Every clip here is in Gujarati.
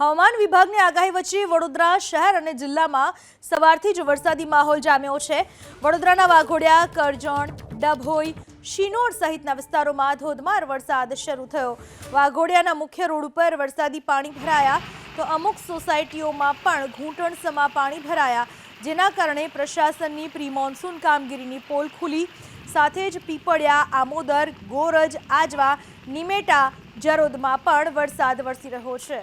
હવામાન વિભાગની આગાહી વચ્ચે વડોદરા શહેર અને જિલ્લામાં સવારથી જ વરસાદી માહોલ જામ્યો છે. વડોદરાના વાઘોડિયા, કરજણ, ડભોઈ, શિનોર સહિતના વિસ્તારોમાં ધોધમાર વરસાદ શરૂ થયો. વાઘોડિયાના મુખ્ય રોડ ઉપર વરસાદી પાણી ભરાયા તો અમુક સોસાયટીઓમાં પણ ઘૂંટણ સમા પાણી ભરાયા, જેના કારણે પ્રશાસનની પ્રી મોન્સૂન કામગીરીની પોલ ખુલી. સાથે જ પીપળિયા, આમોદર, ગોરજ, આજવા, નિમેટા જરોદમાં પણ વરસાદ વરસી રહ્યો છે.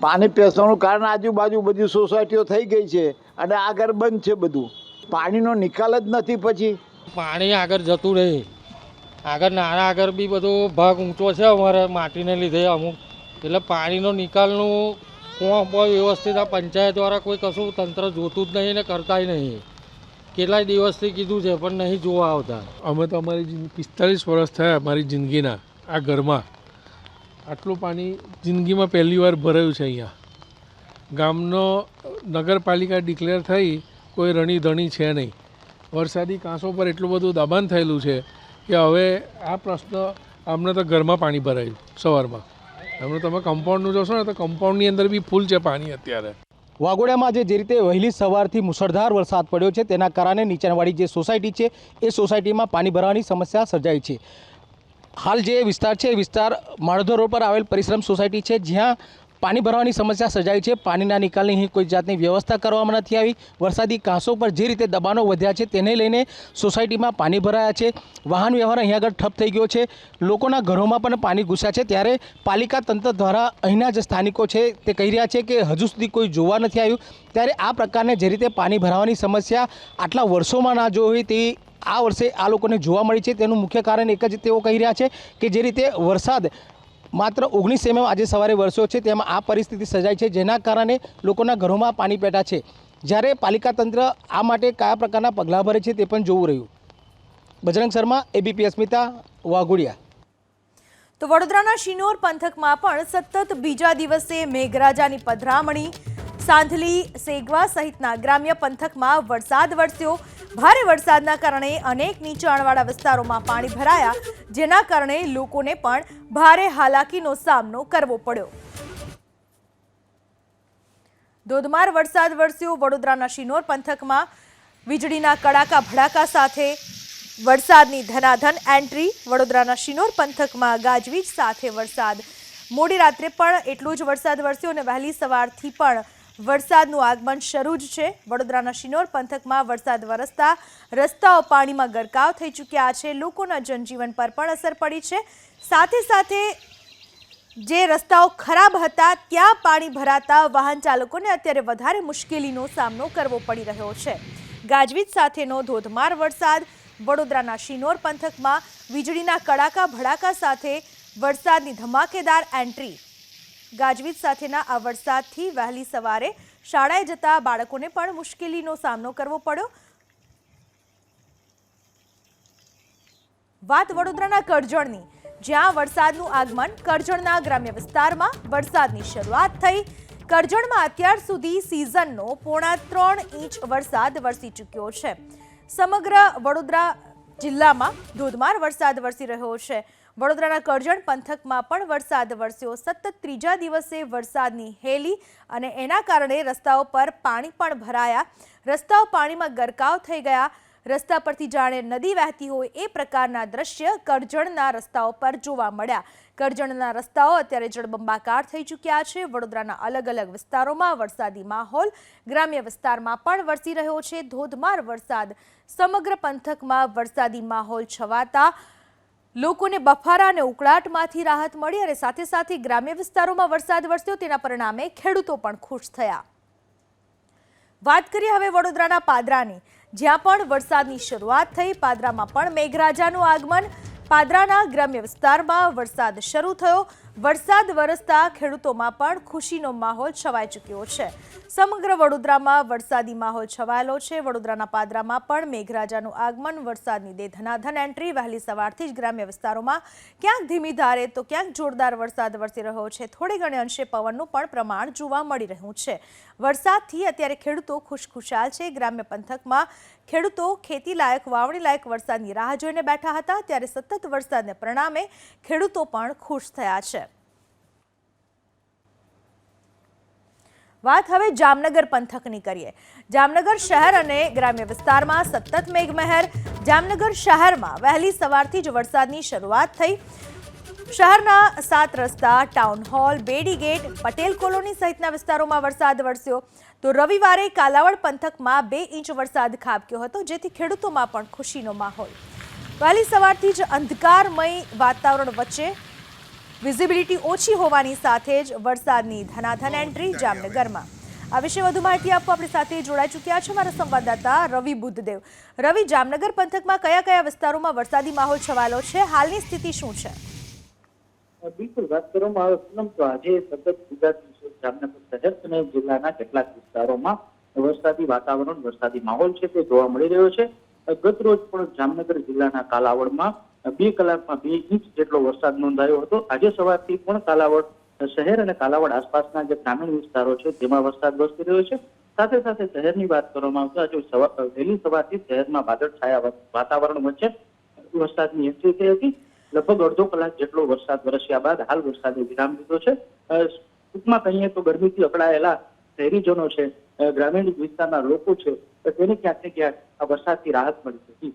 પાણી પેસવાનું કારણ આજુબાજુ બધી સોસાયટીઓ થઈ ગઈ છે અને આગળ બંધ છે બધું. પાણીનો નિકાલ જ નથી પછી. પાણી આગળ જતું રહે. આગળ નાના આગળ બી બધો ભાગ ઊંચો છે અમારે માટીને લીધે અમુક. એટલે પાણીનો નિકાલનું કોણ વ્યવસ્થિત આ પંચાયત દ્વારા કોઈ કશું તંત્ર જોતું જ નહીં ને કરતાય નહીં. કેટલાય દિવસથી કીધું છે પણ નહીં જોવા આવતા. અમે તો અમારી પિસ્તાલીસ વર્ષ થયા અમારી જિંદગીના આ ઘરમાં. આટલું પાણી જિંદગીમાં પહેલી વાર ભરાયું છે અહીંયા. ગામનો નગરપાલિકા ડિક્લેર થઈ, કોઈ રણી ધણી છે નહીં. વરસાદી કાંસો પર એટલું બધું દબાણ થયેલું છે કે હવે આ પ્રશ્ન અમને તો ઘરમાં પાણી ભરાયું સવારમાં. હમણાં તમે કમ્પાઉન્ડનું જોશો ને તો કમ્પાઉન્ડની અંદર બી ફૂલ છે પાણી અત્યારે. વાગોડિયામાં જે રીતે વહેલી સવારથી મુસળધાર વરસાદ પડ્યો છે, તેના કારણે નીચાણવાળી જે સોસાયટી છે, એ સોસાયટીમાં પાણી ભરાવાની સમસ્યા સર્જાઈ છે. હાલ જે વિસ્તાર છે, એ વિસ્તાર માળધો રોડ પર આવેલ પરિશ્રમ સોસાયટી છે, જ્યાં પાણી ભરવાની સમસ્યા સર્જાઈ છે. પાણીના નિકાલની અહીં કોઈ જાતની વ્યવસ્થા કરવામાં નથી આવી. વરસાદી કાંસો પર જે રીતે દબાણો વધ્યા છે, તેને લઈને સોસાયટીમાં પાણી ભરાયા છે. વાહન વ્યવહાર અહીંયા આગળ ઠપ થઈ ગયો છે. લોકોના ઘરોમાં પણ પાણી ઘૂસ્યા છે. ત્યારે પાલિકા તંત્ર દ્વારા અહીંના જે સ્થાનિકો છે, તે કહી રહ્યા છે કે હજુ સુધી કોઈ જોવા નથી આવ્યું. ત્યારે આ પ્રકારને જે રીતે પાણી ભરાવાની સમસ્યા આટલા વર્ષોમાં ના જોઈ તે આ વર્ષે આ લોકોને જોવા મળી છે. તેનું મુખ્ય કારણ એક જ તેઓ કહી રહ્યા છે કે જે રીતે વરસાદ માત્ર ઓગણીસ એમએમ આજે સવારે વરસ્યો છે, તેમાં આ પરિસ્થિતિ સર્જાઈ છે, જેના કારણે લોકોના ઘરોમાં પાણી પેટા છે. જ્યારે પાલિકા તંત્ર આ માટે કયા પ્રકારના પગલાં ભરે છે તે પણ જોવું રહ્યું. બજરંગ શર્મા, એબીપી અસ્મિતા, વાઘોડિયા. તો વડોદરાના શિનોર પંથકમાં પણ સતત બીજા દિવસે મેઘરાજાની પધરામણી. સાંધલી સેગવા સહિતના ગ્રામ્ય પંથકમાં વરસાદ વરસ્યો. ભારે વરસાદના કારણે અનેક નીચાણવાળા વિસ્તારોમાં પાણી ભરાયા, જેના કારણે લોકોને પણ ભારે હાલાકીનો સામનો કરવો પડ્યો. ધોધમાર વરસાદ વરસ્યો વડોદરાના શિનોર પંથકમાં, વીજળીના કડાકા ભડાકા સાથે વરસાદની ધનાધન એન્ટ્રી, વડોદરાના શિનોર પંથકમાં ગાજવીજ સાથે વરસાદ. મોડી રાત્રે પણ એટલો જ વરસાદ વરસ્યો અને વહેલી સવારથી પણ વરસાદનું આગમન શરૂ જ છે. વડોદરાના શિનોર પંથકમાં વરસાદ વરસતા રસ્તાઓ પાણીમાં ગરકાવ થઈ ચૂક્યા છે. લોકોના જનજીવન પર પણ અસર પડી છે. સાથે સાથે જે રસ્તાઓ ખરાબ હતા, ત્યાં પાણી ભરાતા વાહન ચાલકોને અત્યારે વધારે મુશ્કેલીનો સામનો કરવો પડી રહ્યો છે. ગાજવીજ સાથેનો ધોધમાર વરસાદ વડોદરાના શિનોર પંથકમાં વીજળીના કડાકા ભડાકા સાથે વરસાદની ધમાકેદાર એન્ટ્રી ગાજવીજ સાથેના આ વરસાદથી વહેલી સવારે શાળાએ જતા બાળકોને પણ મુશ્કેલીનો સામનો કરવો પડ્યો. વાત વડોદરાના કરજણની. જ્યાં વરસાદનું આગમન કરજણના ગ્રામ્ય વિસ્તારમાં વરસાદની શરૂઆત થઈ. કરજણમાં અત્યાર સુધી સિઝનનો પોણા ત્રણ ઇંચ વરસાદ વરસી ચૂક્યો છે. સમગ્ર વડોદરા જિલ્લામાં ધોધમાર વરસાદ વરસી રહ્યો છે. વડોદરાના કરજણ પંથકમાં પણ વરસાદ વરસ્યો. સતત ત્રીજા દિવસે વરસાદની હેલી અને એના કારણે રસ્તાઓ પર પાણી પણ ભરાયા. રસ્તાઓ પાણીમાં ગરકાવ થઈ ગયા. રસ્તા પરથી જાણે નદી વહેતી હોય એ પ્રકારના દ્રશ્ય કરજણના રસ્તાઓ પર જોવા મળ્યા. કરજણના રસ્તાઓ અત્યારે જળબંબાકાર થઈ ચૂક્યા છે. વડોદરાના અલગ અલગ વિસ્તારોમાં વરસાદી માહોલ, ગ્રામ્ય વિસ્તારમાં પણ વરસી રહ્યો છે. ધોધમાર વરસાદ. સમગ્ર પંથકમાં વરસાદી માહોલ છવાતા લોકોને બફારા અને ઉકળાટમાંથી રાહત મળી અને સાથે સાથે ગ્રામ્ય વિસ્તારોમાં વરસાદ વરસ્યો તેના પરિણામે ખેડૂતો પણ ખુશ થયા. વાત કરીએ હવે વડોદરાના પાદરાની, જ્યાં પણ વરસાદની શરૂઆત થઈ, પાદરામાં પણ મેઘરાજાનું આગમન. પાદરાના ગ્રામ્ય વિસ્તારમાં વરસાદ શરૂ થયો. વરસાદ વરસતા ખેડૂતોમાં પણ ખુશીનો માહોલ છવાઈ ચૂક્યો છે. સમગ્ર વડોદરામાં વરસાદી માહોલ છવાયેલો છે. વડોદરાના પાદરામાં પણ મેઘરાજાનું આગમન, વરસાદની દે ધનાધન એન્ટ્રી, વહેલી સવારથી જ ગ્રામ્ય વિસ્તારોમાં ક્યાંક ધીમી ધારે તો ક્યાંક જોરદાર વરસાદ વરસી રહ્યો છે. થોડે ઘણે અંશે પવનનું પણ પ્રમાણ જોવા મળી રહ્યું છે. વરસાદથી અત્યારે ખેડૂતો ખુશખુશાલ છે. ગ્રામ્ય પંથકમાં ખેડૂતો ખેતીલાયક, વાવણીલાયક વરસાદની રાહ જોઈને બેઠા હતા. ત્યારે સતત વરસાદને પરિણામે ખેડૂતો પણ ખુશ થયા છે. વાત હવે જામનગર પંથકની કરીએ. જામનગર શહેર અને ગ્રામ્ય વિસ્તારમાં સતત મેઘમહેર. જામનગર શહેરમાં વહેલી સવારથી જ વરસાદની શરૂઆત થઈ. શહેરના Saat Rasta town hall Bedi gate, Patel colony સહિતના વિસ્તારોમાં વરસાદ વરસ્યો. તો રવિવારે કાલાવડ પંથકમાં બે ઇંચ વરસાદ ખાબક્યો હતો, જેથી ખેડૂતોમાં પણ ખુશીનો માહોલ. વહેલી સવારથી જ અંધકારમય વાતાવરણ વચ્ચે વિઝિબિલિટી ઓછી હોવાની સાથે જ વરસાદની ધનાધન એન્ટ્રી જામનગરમાં. આ વિશે વધુ માહિતી આપવા આપણી સાથે જોડાઈ ચૂક્યા છે મારા સંવાદદાતા રવિ બુદ્ધદેવ રવિ જામનગર પંથકમાં કયા કયા વિસ્તારોમાં વરસાદી માહોલ છવાયેલો છે? હાલની સ્થિતિ શું છે? બિલકુલ વાત કરવામાં આવે તો આજે સતત ગુજરાત જામનગર શહેર અને જિલ્લાના કેટલાક વિસ્તારોમાં વરસાદી વાતાવરણ વરસાદી માહોલ છે તે જોવા મળી રહ્યો છે. ગત રોજ પણ જામનગર જિલ્લાના કાલાવડમાં બે કલાકમાં બે ઇંચ જેટલો વરસાદ નોંધાયો હતો. આજે સવારથી પણ કાલાવડ શહેર અને કાલાવડ આસપાસના જે ગ્રામીણ વિસ્તારો છે, તેમાં વરસાદ વરસી રહ્યો છે. સાથે સાથે શહેરની વાત કરવામાં આવશે, આજે વહેલી સવારથી શહેરમાં વાદળછાયા વાતાવરણ વચ્ચે વરસાદની એન્ટ્રી થઈ હતી. લગભગ અડધો કલાક જેટલો વરસાદ વરસ્યા બાદ હાલ વરસાદે વિરામ લીધો છે. ટૂંકમાં કહીએ તો ગરમીથી અકળાયેલા શહેરીજનો છે ગ્રામીણ વિસ્તારના લોકો છે તેને ક્યાંક ને ક્યાંક આ વરસાદથી રાહત મળી હતી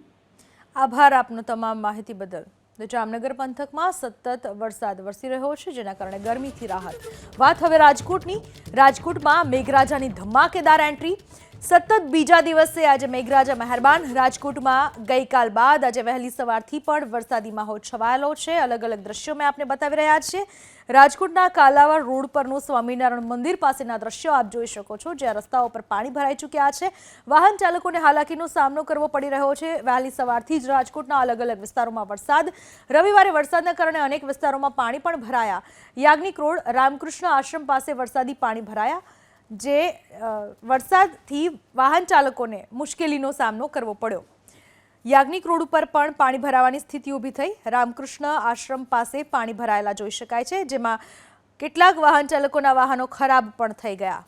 આભાર આપનો તમામ માહિતી બદલ. તો જામનગર પંથકમાં સતત વરસાદ વરસી રહ્યો છે, જેના કારણે ગરમીથી રાહત. વાત હવે રાજકોટની. રાજકોટમાં મેઘરાજાની ધમાકેદાર એન્ટ્રી સતત બીજા દિવસે આજે મેઘરાજા મહેરબાન રાજકોટમાં ગઈકાલ બાદ આજે વહેલી સવારથી પણ વરસાદી માહોલ છવાયેલો છે. અલગ અલગ દ્રશ્યો મેં આપને બતાવી રહ્યા છીએ. રાજકોટના કાલાવર રોડ પરનું સ્વામિનારાયણ મંદિર પાસેના દ્રશ્યો આપ જોઈ શકો છો, જ્યાં રસ્તાઓ પર પાણી ભરાઈ ચૂક્યા છે. વાહન ચાલકોને હાલાકીનો સામનો કરવો પડી રહ્યો છે. વહેલી સવારથી જ રાજકોટના અલગ અલગ વિસ્તારોમાં વરસાદ. રવિવારે વરસાદના કારણે અનેક વિસ્તારોમાં પાણી પણ ભરાયા. યાજ્ઞિક રોડ રામકૃષ્ણ આશ્રમ પાસે વરસાદી પાણી ભરાયા. જે વરસાદથી વાહન ચાલકોને મુશ્કેલીનો સામનો કરવો પડ્યો. યાજ્ઞિક રોડ ઉપર પણ પાણી ભરાવાની સ્થિતિ ઊભી થઈ. રામકૃષ્ણ આશ્રમ પાસે પાણી ભરાયેલા જોઈ શકાય છે, જેમાં કેટલાક વાહન ચાલકોના વાહનો ખરાબ પણ થઈ ગયા.